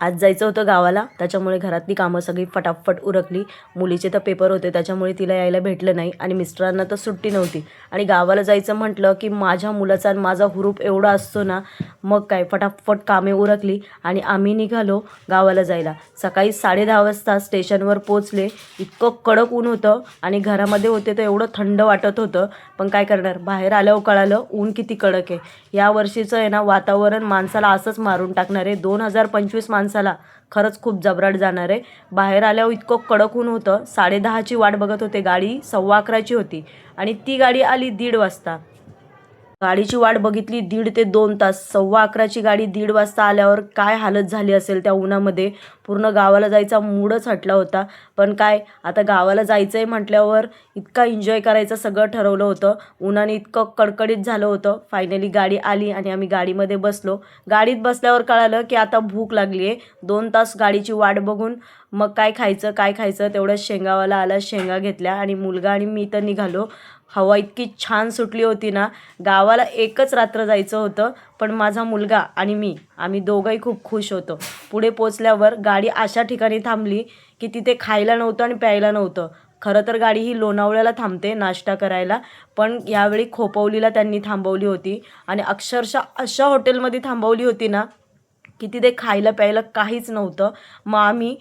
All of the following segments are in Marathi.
आज जायचं होतं गावाला त्याच्यामुळे घरातली कामं सगळी फटाफट उरकली. मुलीचे तर पेपर होते त्याच्यामुळे तिला यायला भेटलं नाही आणि मिस्टरांना तर सुट्टी नव्हती. आणि गावाला जायचं म्हटलं की माझ्या मुलाचा आणि माझा हुरूप एवढा असतो ना मग काय? फटाफट कामे उरकली आणि आम्ही निघालो गावाला जायला. सकाळी साडे दहा वाजता स्टेशनवर पोचले इतकं कडक ऊन होतं आणि घरामध्ये होते तर एवढं थंड वाटत होतं. पण काय करणार? बाहेर आल्यावर कळालं ऊन किती कडक आहे. या वर्षीचं आहे ना वातावरण माणसाला असंच मारून टाकणार आहे. दोन हजार पंचवीस माणसं माणसाला खरंच खूप जबराट जाणार आहे. बाहेर आल्यावर इतकं कडक ऊन होतं. साडेदहाची वाट बघत होते. गाडी सव्वा अकराची होती. आणि ती गाडी आली दीड वाजता. गाडीची वाट बघितली दीड ते दोन तास. सव्वा अकराची गाडी दीड वाजता आल्यावर काय हालत झाली असेल त्या उन्हामध्ये? पूर्ण गावाला जायचा मूडच हटला होता. पण काय आता गावाला जायचं आहे म्हटल्यावर इतका एन्जॉय करायचं सगळं ठरवलं होतं. उन्हाने इतकं कडकडीत झालं होतं. फायनली गाडी आली आणि आम्ही गाडीमध्ये बसलो. गाडीत बसल्यावर कळालं की आता भूक लागली आहे दोन तास गाडीची वाट बघून मग काय खायचं काय खायचं तेवढं शेंगावाला आला शेंगा घेतल्या आणि मुलगा आणि मी तर निघालो. हवा इतकी छान सुटली होती ना गावाला एकच रात्र जायचं होतं पण माझा मुलगा आणि मी आम्ही दोघंही खूप खुश होतो. पुढे पोचल्यावर गाडी अशा ठिकाणी थांबली की तिथे खायला नव्हतं आणि प्यायला नव्हतं. खरं तर गाडी ही लोणावळ्याला थांबते नाश्ता करायला पण यावेळी खोपवलीला त्यांनी थांबवली होती. आणि अक्षरशः अशा हॉटेलमध्ये थांबवली होती ना की तिथे खायला प्यायला काहीच नव्हतं. मग आम्ही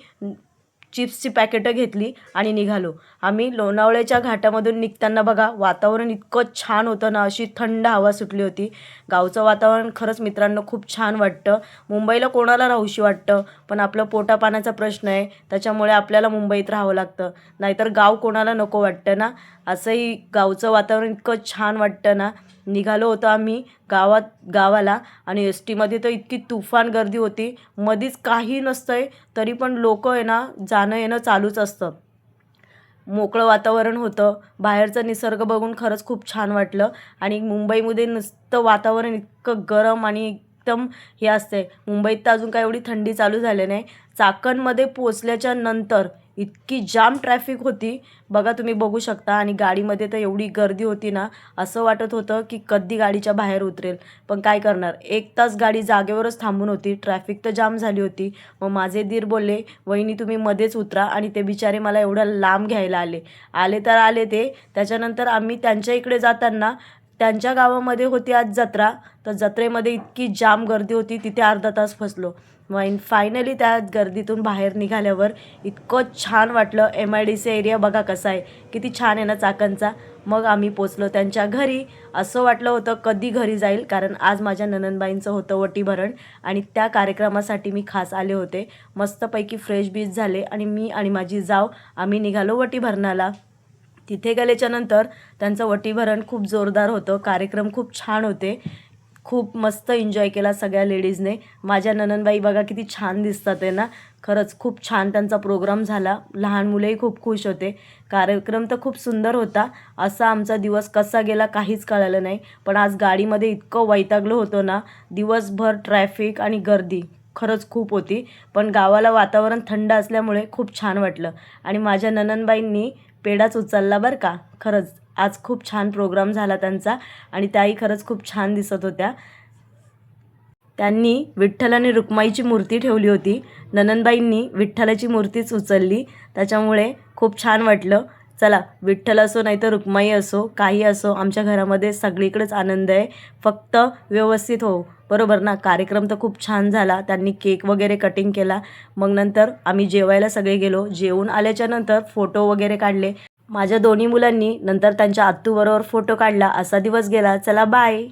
चिप्सची पॅकेटं घेतली आणि निघालो. आम्ही लोणावळ्याच्या घाटामधून निघताना बघा वातावरण इतकं छान होतं ना अशी थंड हवा सुटली होती. गावचं वातावरण खरंच मित्रांनो खूप छान वाटतं. मुंबईला कोणाला राहूशी वाटतं? पण आपलं पोटापाण्याचा प्रश्न आहे. त्याच्यामुळे आपल्याला मुंबईत राहावं लागतं. नाहीतर गाव कोणाला नको वाटतं ना? असंही गावचं वातावरण इतकं छान वाटतं ना? निघालो होतो आम्ही गावात गावाला आणि एस टीमध्ये तर इतकी तुफान गर्दी होती. मधीच काही नसतं आहे तरी पण लोक आहे ना जा येणं चालूच असतं. मोकळं वातावरण होतं. बाहेरचं निसर्ग बघून खरंच खूप छान वाटलं. आणि मुंबईमध्ये नुसतं वातावरण इतकं गरम आणि एकदम हे असते मुंबईत तर अजून काय एवढी थंडी चालू झाली नाही. चाकणमध्ये पोचल्याच्या नंतर इतकी जाम ट्रॅफिक होती. बघा तुम्ही बघू शकता आणि गाडीमध्ये तर एवढी गर्दी होती ना असं वाटत होतं की कधी गाडीच्या बाहेर उतरेल. पण काय करणार? एक तास गाडी जागेवरच थांबून होती. ट्रॅफिक तर जाम झाली होती. मग माझे दीर बोलले वहिनी तुम्ही मध्येच उतरा आणि ते बिचारे मला एवढं लांब घ्यायला आले. आले तर आले ते. त्याच्यानंतर आम्ही त्यांच्या इकडे जाताना त्यांच्या गावामध्ये होती आज जत्रा. तर जत्रेमध्ये इतकी जाम गर्दी होती तिथे अर्धा तास फसलो. मग फायनली त्या गर्दीतून बाहेर निघाल्यावर इतकं छान वाटलं. M I D C area बघा कसा आहे. किती छान आहे ना चाकणचा. मग आम्ही पोचलो त्यांच्या घरी. असं वाटलं होतं कधी घरी जाईल कारण आज माझ्या ननंदबाईंचं होतं वटीभरण आणि त्या कार्यक्रमासाठी मी खास आले होते. मस्तपैकी फ्रेश बीच झाले आणि मी आणि माझी जाव आम्ही निघालो वटीभरणाला. तिथे गेल्याच्यानंतर त्यांचं वटीभरण खूप जोरदार होतं. कार्यक्रम खूप छान होते. खूप मस्त एन्जॉय केला सगळ्या लेडीजने माझ्या नननबाई बघा किती छान दिसतात आहे ना. खरंच खूप छान त्यांचा प्रोग्राम झाला. लहान मुलंही खूप खुश होते. कार्यक्रम तर खूप सुंदर होता. असा आमचा दिवस कसा गेला काहीच कळालं नाही. पण आज गाडीमध्ये इतकं वैतागलं होतं ना. दिवसभर ट्रॅफिक आणि गर्दी खरंच खूप होती. पण गावाला वातावरण थंड असल्यामुळे खूप छान वाटलं. आणि माझ्या ननंदबाईंनी पेढाच उचलला बरं का. खरंच आज खूप छान प्रोग्राम झाला त्यांचा आणि त्याही खरंच खूप छान दिसत होत्या. त्यांनी विठ्ठल आणि रुक्माईची मूर्ती ठेवली होती. ननंदबाईंनी विठ्ठलाची मूर्तीच उचलली. त्याच्यामुळे खूप छान वाटलं. चला विठ्ठल असो नाही तर रुक्माई असो काही असो आमच्या घरामध्ये सगळीकडेच आनंद आहे. फक्त व्यवस्थित हो. बरोबर ना? कार्यक्रम तर खूप छान झाला. त्यांनी केक वगैरे कटिंग केला. मग नंतर आम्ही जेवायला सगळे गेलो. जेवून आल्याच्यानंतर फोटो वगैरे काढले. माझ्या दोन्ही मुलांनी नंतर त्यांच्या आत्तूबरोबर फोटो काढला. असा दिवस गेला. चला बाय